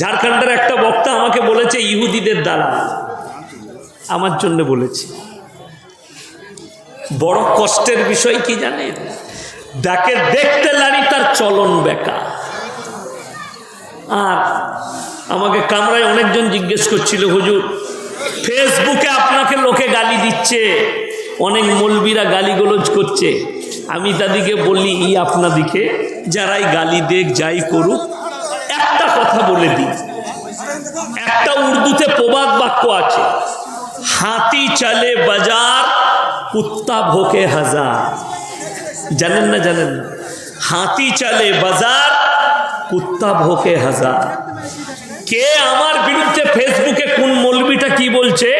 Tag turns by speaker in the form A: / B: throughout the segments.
A: ঝাড়খণ্ডের একটা বক্তা আমাকে বলেছে, ইহুদিদের দ্বারা আমার জন্য বলেছে। বড় কষ্টের বিষয় কি জানেন? যাকে দেখতে লারি তার চলন বেকা আর আমাকে কামরায় অনেকজন জিজ্ঞেস করছিল, হুজুর, ফেসবুকে আপনাকে লোকে গালি দিচ্ছে, অনেক মলবিরা গালিগোলজ করছে। আমি তাদেরকে বলি, ই আপনাদিকে যারাই গালি দেখ যাই করুক একটা কথা বলে দিই। একটা উর্দুতে প্রবাদ বাক্য আছে, হাতি চলে বাজার, কুত্তা ভোকে হাজার। জানেন না জানেন না? হাতি চলে বাজার, কুত্তা ভোকে হাজার। কে আমার বিরুদ্ধে ফেসবুকে কোন মলবিটা কি বলছে,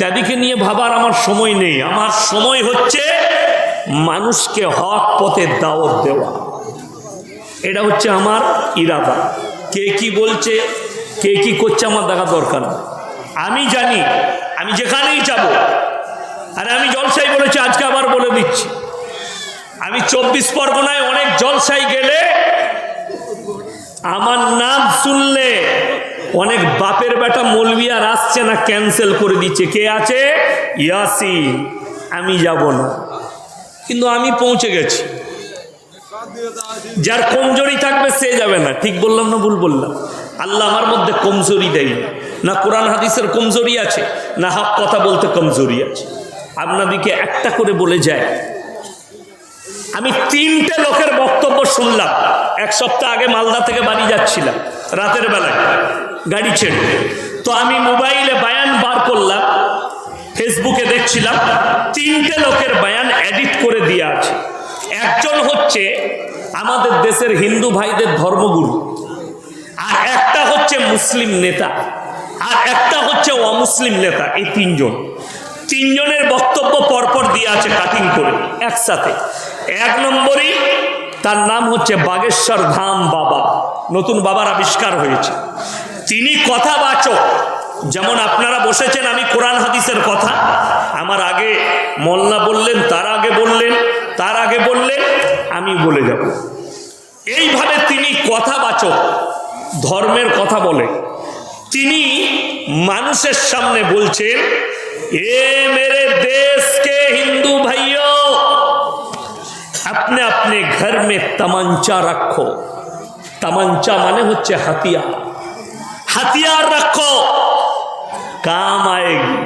A: তাদেরকে নিয়ে ভাবার আমার সময় নেই। আমার সময় হচ্ছে মানুষকে হক পথে দাওয়াত দেওয়া। এটা হচ্ছে আমার ইরাদা। কে কি বলছে, কে কি করছে আমার দেখা দরকার। আমি জানি, আমি যেখানেই যাব, আরে আমি জলসাই বলেছি, আজকে আবার বলে দিচ্ছি। আমি চব্বিশ পরগনায় অনেক জলসাই গেলে আমার নাম শুনলে অনেক বাপের বেটা মলবি আর আসছে না ক্যান্সেল করে দিচ্ছে। কে আছে? ইয়াসিন। আমি যাব না। কিন্তু আমি পৌঁছে গেছি। যার কমজোরি থাকবে সে যাবে না। ঠিক বললাম না ভুল বললাম? আল্লাহ আমার মধ্যে কমজোরি দেয় না। কোরআন হাদিসের কমজোরি আছে, না হাফ কথা বলতে কমজোরি আছে। আপনাদিকে একটা করে বলে যায়। আমি তিনটে লোকের বক্তব্য শুনলাম। এক সপ্তাহ আগে মালদা থেকে বাড়ি যাচ্ছিলাম, রাতের বেলায়, গাড়ি ছেড়ে। তো আমি মোবাইলে বায়ান বার করলাম, ফেসবুকে দেখছিলাম, তিনটে লোকের বায়ান এডিট করে দিয়ে আছে। একজন হচ্ছে আমাদের দেশের হিন্দু ভাইদের ধর্মগুরু। আর একটা হচ্ছে মুসলিম নেতা। আর একটা হচ্ছে অমুসলিম নেতা, এই তিনজন। তিনজনের বক্তব্য পরপর দিয়ে আছে কাটিং করে, একসাথে। এক নম্বরই তার নাম হচ্ছে বাগেশ্বর ধাম বাবা। নতুন বাবার আবিষ্কার হয়েছে। তিনি কথাবাচক যেমন আপনারা বসেছেন আমি কোরআন হাদিসের কথা, আমার আগে মোল্লা বললেন, তার আগে বললেন, তার আগে বললেন, আমি বলে যাব। এইভাবে তিনি কথা বাচক ধর্মের কথা বলে। তিনি মানুষের সামনে বলছেন, এ মেরে দেশকে হিন্দু ভাইও আপনি আপনি ঘর মে তামাঞ্চা রাখো। তামাঞ্চা মানে হচ্ছে হাতিয়ার। হাতিয়ার রাখো। কাম আয়েগি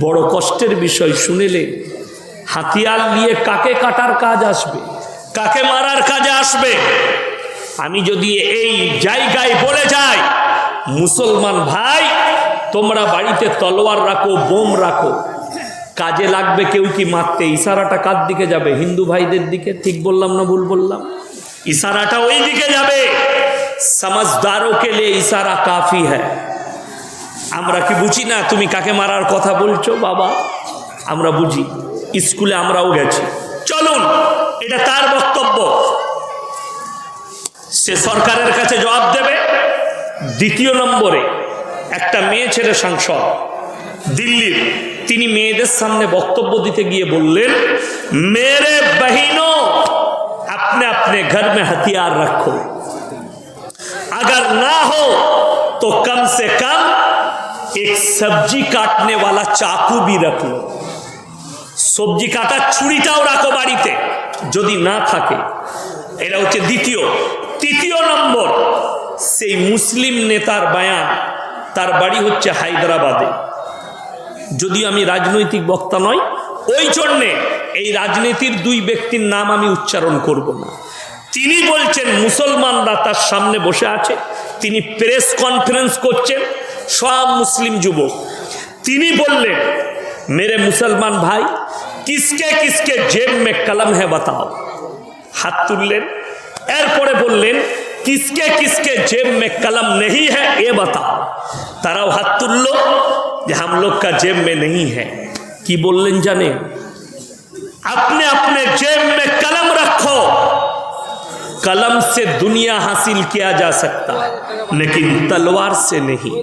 A: বড় কষ্টের বিষয় শুনেলে হাতিয়ার নিয়ে কাকে কাটার কাজ আসবে? কাকে মারার কাজে আসবে? আমি যদি এই জায়গায় বলে যাই, মুসলমান ভাই, তোমরা বাড়িতে তলোয়ার রাখো, বোম রাখো। কাজে লাগবে কেউ কি মারতে? ইশারাটা কার দিকে যাবে? হিন্দু ভাইদের দিকে? ঠিক বললাম না ভুল বললাম? ইশারাটা ওই দিকে যাবে। সমাজদারও কে ইশারা কাফি হ্যাঁ আমরা কি বুঝি না তুমি কাকে মারার কথা বলছো বাবা আমরা বুঝি স্কুলে আমরাও গেছি চলুন এটা তার বক্তব্য সে সরকারের কাছে জবাব দেবে দ্বিতীয় নম্বরে একটা মেয়ে ছেলে সাংসদ দিল্লির তিনি মেয়েদের সামনে বক্তব্য দিতে গিয়ে বললেন মেরে बहनों अपने अपने घर में हथियार रखो अगर ना हो तो कम से कम एक सब्जी काटने वाला चाकू भी रख लो সবজি কাটার ছুরিটাও রাখো বাড়িতে যদি না থাকে এটা হচ্ছে দ্বিতীয় তৃতীয় নম্বর সেই মুসলিম নেতার বায়ান তার বাড়ি হচ্ছে হায়দ্রাবাদে যদিও আমি রাজনৈতিক বক্তা নয় ওই জন্যে এই রাজনীতির দুই ব্যক্তির নাম আমি উচ্চারণ করব না তিনি বলছেন মুসলমানরা তার সামনে বসে আছে তিনি প্রেস কনফারেন্স করছেন সব মুসলিম যুবক। তিনি বললেন, মেরে মুসলমান ভাই, কিসকে কিসকে জেব মে কলম হ্যাঁ বাতাও? হাত তুললেন, এরপরে বললেন, কিসকে কিসকে জেব মে কলম নেই হ্যাঁ এ বাতাও? তারাও হাত তুলল, যে হাম লোক কা জেব মে নেই হ্যাঁ কি বললেন জানে আপনি আপনি জেব মে কলম রাখো। कलम से दुनिया हासिल किया जा सकता है लेकिन तलवार से नहीं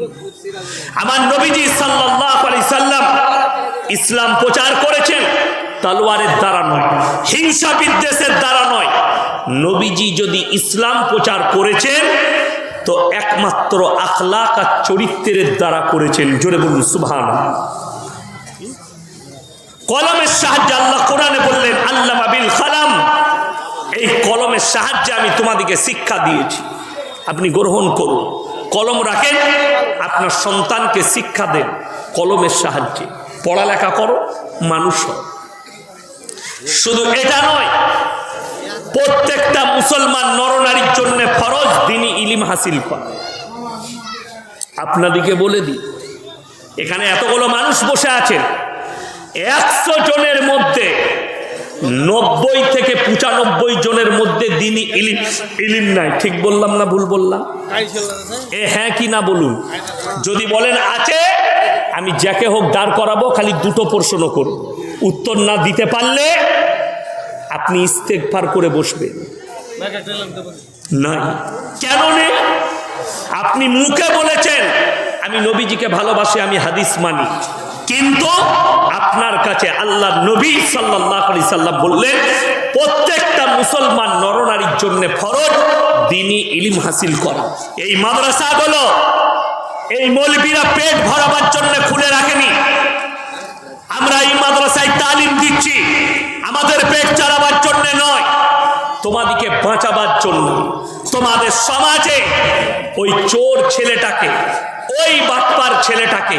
A: আমার নবীজি সাল্লাল্লাহু আলাইহি সাল্লাম ইসলাম প্রচার করেছেন তলোয়ারের দ্বারা নয় হিংসা বিদ্বেষের দ্বারা নয় নবীজি যদি ইসলাম প্রচার করেছেন তো একমাত্র আখলাক আর চরিত্রের দ্বারা করেছেন জোরে বলুন সুভান কলমের সাহায্যে আল্লাহ কোরআনে বললেন আল্লাহ বিল কালাম এই কলমের সাহায্যে আমি তোমাদেরকে শিক্ষা দিয়েছি। আপনি গ্রহণ করুন। কলম রাখেন, আপনার সন্তানকে শিক্ষা দেন কলমের সাহায্যে। পড়ালেখা করো, মানুষ শুধু এটা নয়, প্রত্যেকটা মুসলমান নরনারীর জন্য ফরজ দিনই ইলিম হাসিল করা। আপনাদিকে বলে দিই, এখানে এতগুলো মানুষ বসে আছেন, একশো জনের মধ্যে নব্বই থেকে পঁচানব্বই জনের মধ্যে দিনই ইলিম ইলিম নাই। ঠিক বললাম না ভুল বললাম? এ হ্যাঁ কি না বলুন? যদি বলেন আছে, আমি যাকে হোক দাঁড় করাবো, খালি দুটো প্রশ্ন করব উত্তর না দিতে পারলে আপনি ইস্তেকফার করে বসবেন। নাই। কেন নেই আপনি মুখে বলেছেন, আমি নবীজিকে ভালোবাসি, আমি হাদিস মানি। কিন্তু কাছে আল্লাহ নবী সাল্লাহ আলি সাল্লাম বললেন, প্রত্যেকটা মুসলমান নরনারীর জন্য ফরজ দিনই ইলিম হাসিল করা। এই মাদ্রাসাগুলো এই মৌলবীরা পেট ভরাবার জন্য খুলে রাখেনি। আমরা এই মাদ্রাসায় তালিম দিচ্ছি, আমাদের পেট চালাবার জন্য নয় তোমাদিকে বাঁচাবার জন্য। তোমাদের সমাজে ওই চোর ছেলেটাকে, ওই বাপ্পার ছেলেটাকে,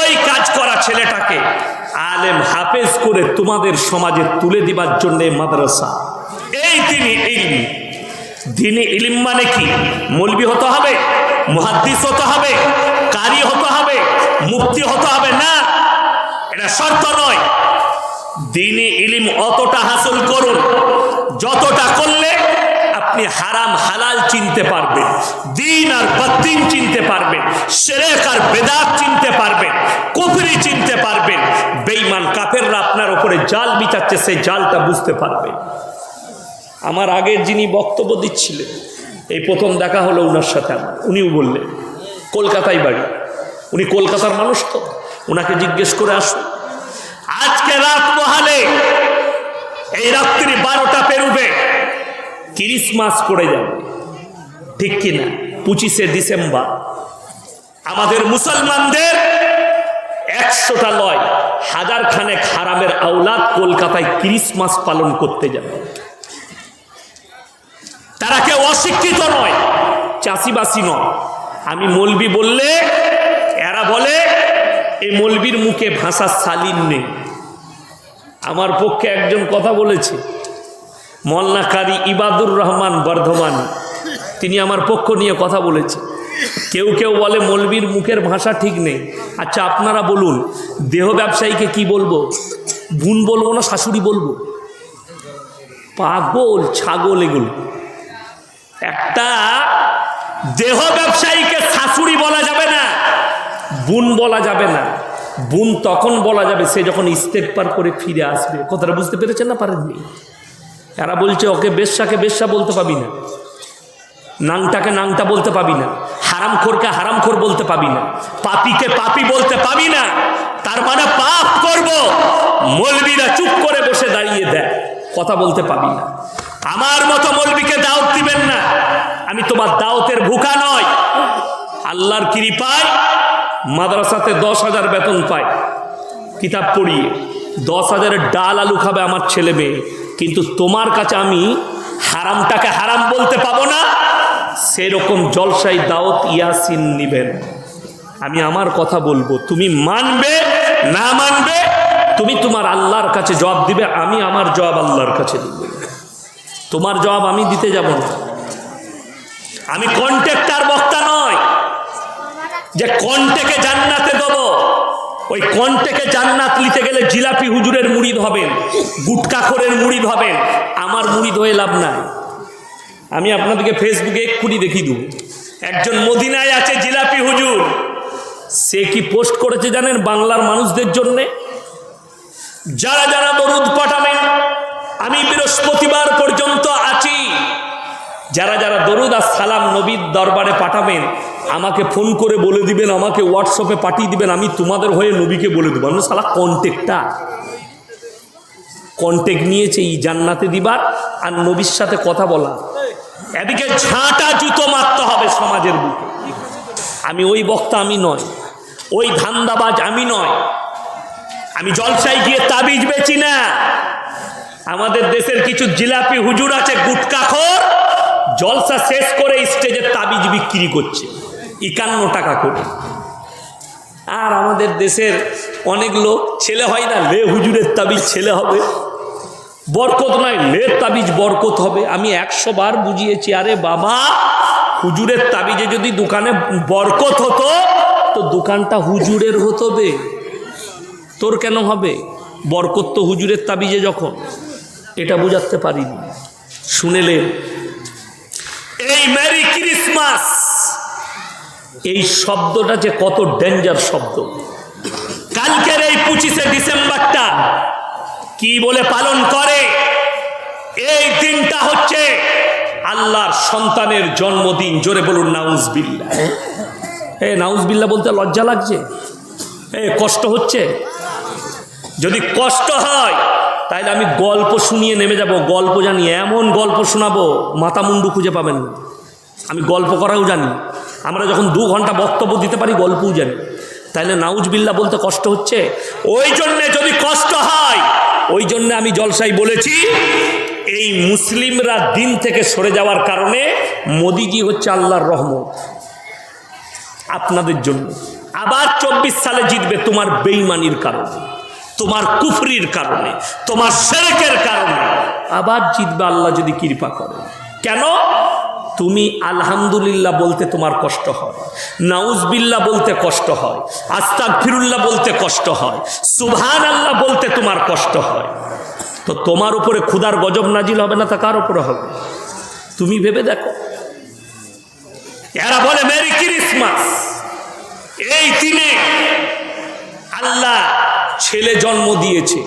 A: ওই কাজ করা ছেলেটাকে আলেম হাফেজ করে তোমাদের সমাজে তুলে দিবার জন্য মাদ্রাসা। এই তিনি ইলম। দিনে ইলিম মানে কি? মলবি হতে হবে, মুহাদ্দিস হতে হবে, কারি হতে হবে মুক্তি হতে হবে, না। এটা শর্ত নয়। দিনে ইলিম অতটা হাসিল করুন, যতটা করলে আপনি হারাম, হালাল চিনতে পারবেন দিন আর বদ্দিন চিনতে পারবেন সেরেক আর বেদাত চিনতে পারবেন কুফরি চিনতে পারবেন বেঈমান কাফেররা আপনার উপরে জাল বিচাচ্ছে সেই জালটা বুঝতে পারবে। আমার আগের যিনি বক্তব্য দিচ্ছিলেন, এই প্রথম দেখা হলো ওনার সাথে আমার। উনিও বললেন, কলকাতায় বাড়ি? উনি কলকাতার মানুষ তো। ওনাকে জিজ্ঞেস করে আসুন। আজকে রাত মহালে এই রাত্রি বারোটা পেরুবে। ক্রিসমাস পড়ে যাবে। ঠিক কিনা? পঁচিশে ডিসেম্বর। আমাদের মুসলমানদের একশোটা লয় হাজার খানেক হারামের আওলাদ কলকাতায় ক্রিসমাস পালন করতে যাবে। তারা কেউ অশিক্ষিত নয়, চাষিবাসি নয়। আমি মলবি বললে, এরা বলে, এই মলবির মুখে ভাষা শালীন নেই। আমার পক্ষে একজন কথা বলেছে মল্লাকারী ইবাদুর রহমান বর্ধমান। তিনি আমার পক্ষ নিয়ে কথা বলেছে কেউ কেউ বলে, মলবির মুখের ভাষা ঠিক নেই। আচ্ছা আপনারা বলুন, দেহ ব্যবসায়ীকে কি বলব? বোন বলব না, শাশুড়ি বলব? পাগল, ছাগল এগুলো। একটা দেহ ব্যবসায়ীকে শাশুড়ি বলা যাবে না, বোন বলা যাবে না। বোন তখন বলা যাবে, সে যখন ইস্তেকবার করে ফিরে আসবে। কথাটা বুঝতে পেরেছেন না? পারেননি। এরা বলছে, ওকে বেশ্যাকে বেশ্যা বলতে পাবি না। নাংটাকে নাংটা বলতে পাবি না। হারামখোরকে হারামখোর বলতে পাবি না। পাপিকে পাপি বলতে পাবি না। তার মানে পাপ করব। মলবিরা চুপ করে বসে দাঁড়িয়ে দেয় কথা বলতে পাবি না। আমার মতো মলবিকে দাওয়াত দিবেন না। আমি তোমার দাওতের ভুকা নয় আল্লাহর কৃপায় মাদ্রাসাতে দশ হাজার বেতন পায়। কিতাব পড়িয়ে দশ হাজারের ডাল আলু খাবে আমার ছেলে মেয়ে। কিন্তু তোমার কাছে আমি হারামটাকে হারাম বলতে পাবো না। সেরকম জলসাই দাওত ইয়াসিন নিবেন। আমি আমার কথা বলব, তুমি মানবে, না মানবে, তুমি তোমার আল্লাহর কাছে জবাব দিবে, আমি আমার জবাব আল্লাহর কাছে দিব। তোমার জবাব আমি দিতে যাব না। আমি কন্ট্রাক্টার বক্তা নয়। যে কন্টেকে জান্নাতে দেবো। ওই কন্টেকে জান্নাত নিতে গেলে জিলাপি হুজুরের মুড়িদ হবেন গুটকাখরের মুড়িদ হবেন, আমার মুড়িদ হয়ে লাভ নাই। আমি আপনাদেরকে ফেসবুকে এক্ষুনি দেখিয়ে দেবো। একজন মদিনায় আছে জিলাপি হুজুর, সে কি পোস্ট করেছে জানেন বাংলার মানুষদের জন্যে? যারা যারা দরুদ পাঠাবেন, আমি বৃহস্পতিবার পর্যন্ত যারা যারা দরুদ আর সালাম নবীর দরবারে পাঠাবেন, আমাকে ফোন করে বলে দিবেন, আমাকে হোয়াটসঅ্যাপে পাঠিয়ে দিবেন, আমি তোমাদের হয়ে নবীকে বলে দেবো। আমি সালা কন্টেক্টটা কন্টেক্ট নিয়েছে, এই জান্নাতে দিবার, আর নবীর সাথে কথা বলা। এদিকে ঝাঁটা জুতো মারতে হবে সমাজের বুকে। আমি ওই বক্তা আমি নয় ওই ধান্দাবাজ আমি নয় আমি জলসায় গিয়ে তাবিজ বেচি না। আমাদের দেশের কিছু জিলাপি হুজুর আছে গুটকাখোর জলসা শেষ করে স্টেজে তাবিজ বিক্রি করছে। একান্ন টাকা করে। আর আমাদের দেশের অনেক লোক ছেলে হয় না, লে হুজুরের তাবিজ ছেলে হবে। বরকত নয়, লে তাবিজ বরকত হবে। আমি একশো বার বুঝিয়েছি, আরে বাবা, হুজুরের তাবিজে যদি দোকানে বরকত হতো, তো দোকানটা হুজুরের হতো বে তোর কেন হবে? বরকত তো হুজুরের তাবিজে যখন। এটা বোঝাতে পারিনি। শুনেলেন এই মেরি ক্রিসমাস। এই শব্দটা যে কত ডেঞ্জার শব্দ। কালকের এই পঁচিশে ডিসেম্বরটা কি বলে পালন করে? এই দিনটা হচ্ছে আল্লাহর সন্তানের জন্মদিন। জোরে বলুন নাউজবিল্লা এ নাউজবিল্লা বলতে লজ্জা লাগছে? এ, কষ্ট হচ্ছে? যদি কষ্ট হয় তাহলে আমি গল্প শুনিয়ে নেমে যাব। গল্প জানি, এমন গল্প শোনাবো মাথা মুন্ডু খুঁজে পাবেন না। আমি গল্প করাও জানি। আমরা যখন দু ঘণ্টা বক্তব্য দিতে পারি, গল্পও জানি। তাইলে নাউজবিল্লা বলতে কষ্ট হচ্ছে? ওই জন্যে যদি কষ্ট হয়, ওই জন্য আমি জলসাই বলেছি, এই মুসলিমরা দিন থেকে সরে যাওয়ার কারণে মোদিজি হচ্ছে আল্লাহর রহমত। আপনাদের জন্য। আবার চব্বিশ সালে জিতবে তোমার বেইমানির কারণে, তোমার কুফরির কারণে, তোমার সেরেকের কারণে। আবার জিতবে আল্লাহ যদি কৃপা করে। কেন? তুমি আলহামদুলিল্লাহ বলতে তোমার কষ্ট হয়। নাউজবিল্লা বলতে কষ্ট হয়। আস্তাক ফিরুল্লাহ বলতে কষ্ট হয়। সুভান আল্লাহ বলতে তোমার কষ্ট হয়। তো তোমার উপরে ক্ষুদার গজব নাজিল হবে না তা কার উপরে হবে? তুমি ভেবে দেখো। এরা বলে, মেরি ক্রিসমাস। এই দিনে আল্লাহ ছেলে জন্ম দিয়েছে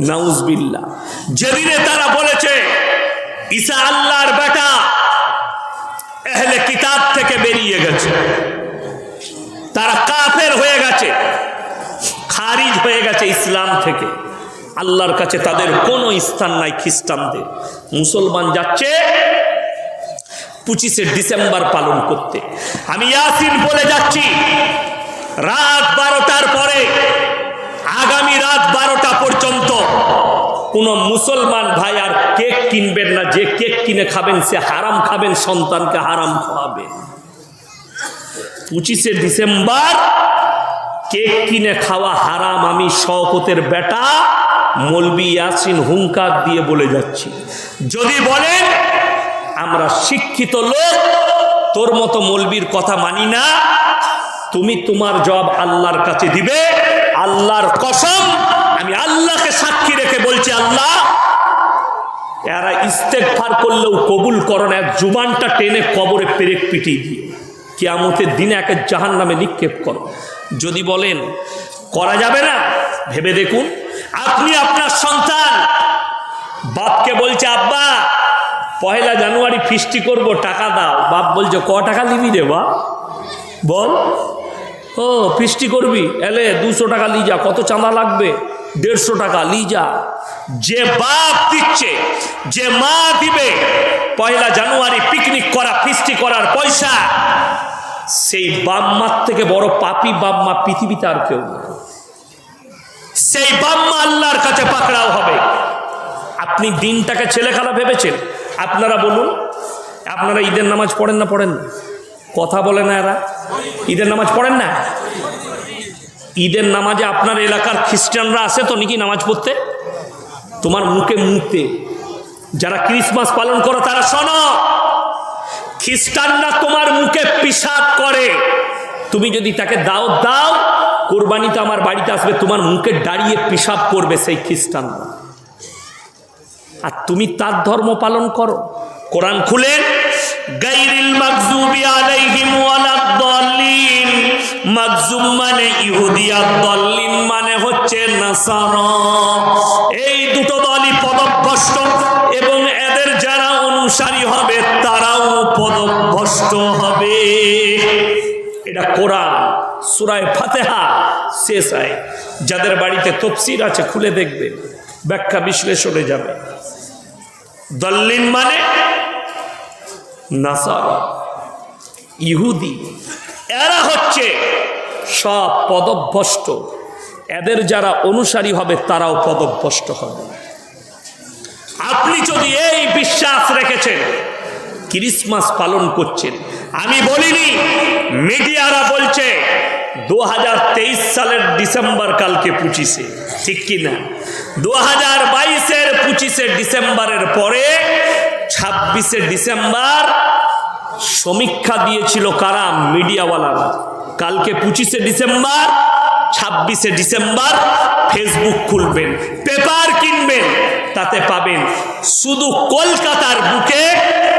A: নাউজবিল্লা যেদিনে তারা বলেছে, ঈসা আল্লাহর বেটা। এহলে কিতাব থেকে বেরিয়ে গেছে। তারা কাফের হয়ে গেছে, খারিজ হয়ে গেছে ইসলাম থেকে। আল্লাহর কাছে তাদের কোনো স্থান নাই খ্রিস্টানদের। মুসলমান যাচ্ছে পঁচিশে ডিসেম্বর পালন করতে। আমি ইয়াসিন বলে যাচ্ছি, রাত বারোটার পরে, আগামী রাত বারোটা পর্যন্ত কোনো মুসলমান ভাই আর কেক কিনবেন না, যে কেক কিনে খাবেন, সে হারাম খাবেন, সন্তানকে হারাম খাওয়াবে পঁচিশে ডিসেম্বর, কেক কিনে খাওয়া হারাম, আমি শওকতের বেটা মলবি ইয়াসিন হুঙ্কার দিয়ে বলে যাচ্ছি। যদি বলেন, আমরা শিক্ষিত লোক, তোর মতো মলবির কথা মানি না, তুমি তোমার জব আল্লাহর কাছে দিবে, আল্লাহর কসম আমি আল্লাহকে সাক্ষী রেখে বলছি, আল্লাহ, এরা ইস্তেকফার করলেও কবুল করো না, এক জুবানটা টেনে কবরে পেরেক পিটিয়ে দিয়ে কেয়ামতের দিনে একে জাহান নামে নিক্ষেপ করো। যদি বলেন, করা যাবে না, ভেবে দেখুন, আপনি আপনার সন্তান, বাপকে বলছে, আব্বা, পয়লা জানুয়ারি ফিস্টি করব, টাকা দাও। বাপ বলছে, ক টাকা নিবি রে বা বল। ও, ফিস্টি করবি? এলে দুশো টাকা লি যা, কত চাঁদা লাগবে? দেড়শো টাকা লিজা যে। বাপ দিচ্ছে, যে মা দিবে, পয়লা জানুয়ারি পিকনিক করা ফিস্টি করার পয়সা, সেই বাপ মার থেকে বড় পাপি বাপ মা পৃথিবীতে আর কেউ সেই বাপ মা আল্লাহর কাছে পাকড়াও হবে। আপনি দিনটাকে ছেলেখেলা ভেবেছেন? আপনারা বলুন, আপনারা ঈদের নামাজ পড়েন না, পড়েন কথা বলে না এরা? ঈদের নামাজ পড়েন না? ঈদের নামাজে আপনার এলাকার খ্রিস্টানরা আসে তো নাকি নামাজ পড়তে? তোমার মুখে মুখতে যারা ক্রিসমাস পালন করো তারা শোনো, খ্রিস্টানরা তোমার মুখে পিসাব করে। তুমি যদি তাকে দাও দাও কোরবানিতে আমার বাড়িতে আসবে, তোমার মুখে দাঁড়িয়ে পিসাব করবে সেই খ্রিস্টানরা। আর তুমি তার ধর্ম পালন করো। কোরআন খুলেন গাইরিল মাকজুবি আলাইহিম ওয়ালাদ-দাল্লিন। মাকজুম মানে ইহুদিয়া দল্লিন মানে হচ্ছে নাসারা। এই দুটো দলই পদভ্রষ্ট এবং এদের যারা অনুসারী হবে, তারাও পদভ্রষ্ট হবে। এটা কোরআন, সুরায় ফাতেহা, শেষ আয়। যাদের বাড়িতে তফসির আছে, খুলে দেখবে, ব্যাখ্যা বিশ্লেষণে যাবে। দল্লিন মানে নাসারা, ইহুদি। এরা হচ্ছে সব পদভ্রষ্ট। এদের যারা অনুসারী হবে, তারাও পদভ্রষ্ট হবে। আপনি যদি এই বিশ্বাস রেখেছেন, ক্রিসমাস পালন করছেন, আমি বলিনি, মিডিয়ারা বলছে দু হাজার তেইশ সালের ডিসেম্বর কালকে পঁচিশে, ঠিক কি না? দু হাজার বাইশের পঁচিশে ডিসেম্বরের পরে, ছাব্বিশে ডিসেম্বর সমীক্ষা দিয়েছিল কারা? মিডিয়াওয়ালারা। কালকে পঁচিশে ডিসেম্বর, ছাব্বিশে ডিসেম্বর ফেসবুক খুলবেন, পেপার কিনবেন, তাতে পাবেন শুধু কলকাতার বুকে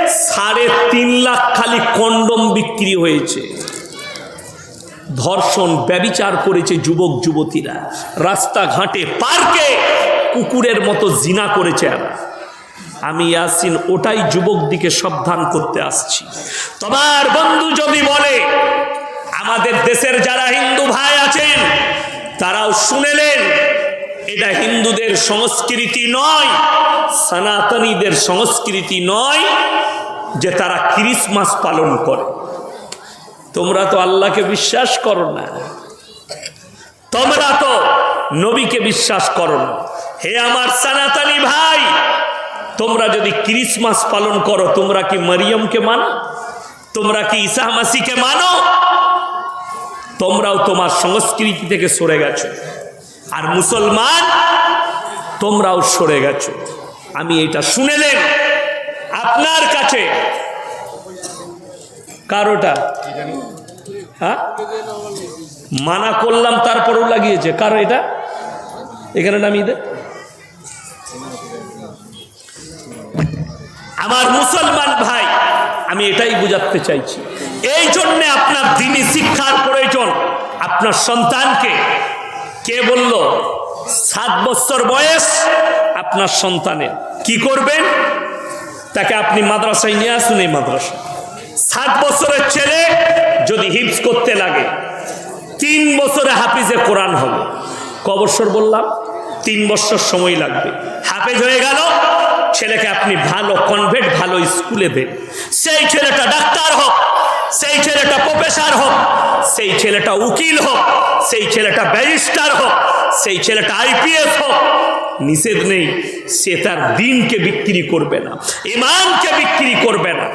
A: সাড়ে তিন লাখ খালি কন্ডম বিক্রি হয়েছে। ধর্ষণ ব্যবিচার করেছে যুবক, যুবতীরা। রাস্তাঘাটে, পার্কে কুকুরের মতো জিনা করেছে এরা। আমি ইয়াসিন, ওটাই যুবক দিকে সাবধান করতে আসছি। তোমার বন্ধু যদি বলে, আমাদের দেশের যারা হিন্দু ভাই আছেন, তারাও শুনেলেন, এটা হিন্দুদের সংস্কৃতি নয়, সনাতনীদের সংস্কৃতি নয় যে তারা ক্রিসমাস পালন করে। তোমরা তো আল্লাহকে বিশ্বাস করো না। তোমরা তো নবীকে বিশ্বাস করো না। হে আমার সনাতনী ভাই তোমরা যদি ক্রিসমাস পালন করো, তোমরা কি মারিয়মকে মানো? তোমরা কি ঈসা মাসিকে মানো? তোমরাও তোমার সংস্কৃতি থেকে সরে গেছো। আর মুসলমান, তোমরাও সরে গেছো। আমি এটা শুনেলেন আপনার কাছে কারোটা? হ্যাঁ? মানা করলাম, তারপরেও লাগিয়েছে। কারও এটা? এখানে নামিয়ে দে। আমার মুসলমান ভাই, আমি এটাই বুঝাতে চাইছি। এই জন্যে আপনার দিনী শিক্ষার প্রয়োজন। আপনার সন্তানকে কে বলল, সাত বছর বয়স আপনার সন্তানের। কি করবেন? তাকে আপনি মাদ্রাসায় নিয়ে আসুন এই মাদ্রাসা সাত বছরের ছেলে যদি হিপস করতে লাগে, তিন বছরে হাফিজে কোরআন হবে। ক বছর বললাম? তিন বছর সময় লাগবে। হাফেজ হয়ে গেল। ছেলেকে আপনি ভালো কনভেন্ট ভালো স্কুলে দেন। সেই ছেলেটা ডাক্তার হোক, সেই ছেলেটা প্রফেসর হোক, সেই ছেলেটা উকিল হোক, সেই ছেলেটা ব্যারিস্টার হোক, সেই ছেলেটা আইপিএস হোক, নিষেধ নেই, সে তার দিনকে বিক্রি করবে না ইমানকে বিক্রি করবে না।